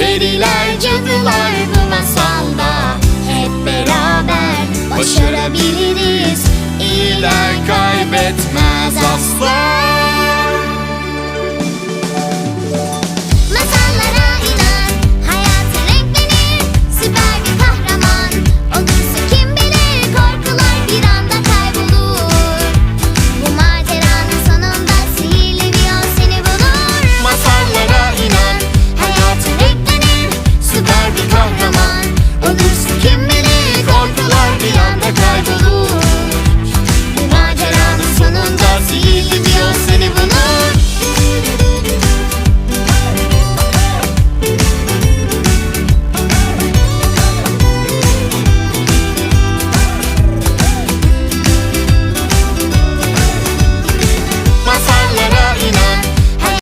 Periler cadılar bu masalda Hep beraber başarı